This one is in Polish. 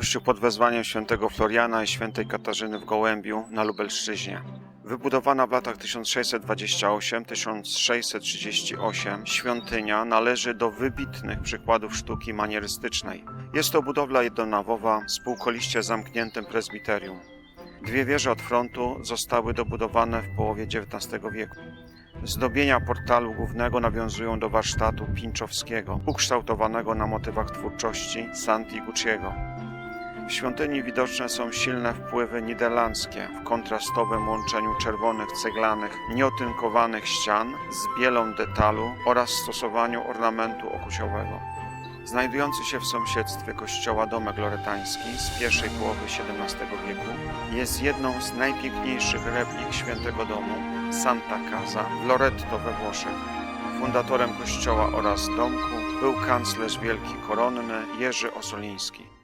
Kościół pod wezwaniem świętego Floriana i świętej Katarzyny w Gołębiu na Lubelszczyźnie. Wybudowana w latach 1628-1638, świątynia należy do wybitnych przykładów sztuki manierystycznej. Jest to budowla jednonawowa z półkoliście zamkniętym prezbiterium. Dwie wieże od frontu zostały dobudowane w połowie XIX wieku. Zdobienia portalu głównego nawiązują do warsztatu Pinczowskiego, ukształtowanego na motywach twórczości Santi Gucciego. W świątyni widoczne są silne wpływy niderlandzkie w kontrastowym łączeniu czerwonych ceglanych, nieotynkowanych ścian z bielą detalu oraz stosowaniu ornamentu okusiowego. Znajdujący się w sąsiedztwie kościoła domek loretański z pierwszej połowy XVII wieku jest jedną z najpiękniejszych replik świętego domu Santa Casa w Loretto we Włoszech. Fundatorem kościoła oraz domku był kanclerz wielki koronny Jerzy Osoliński.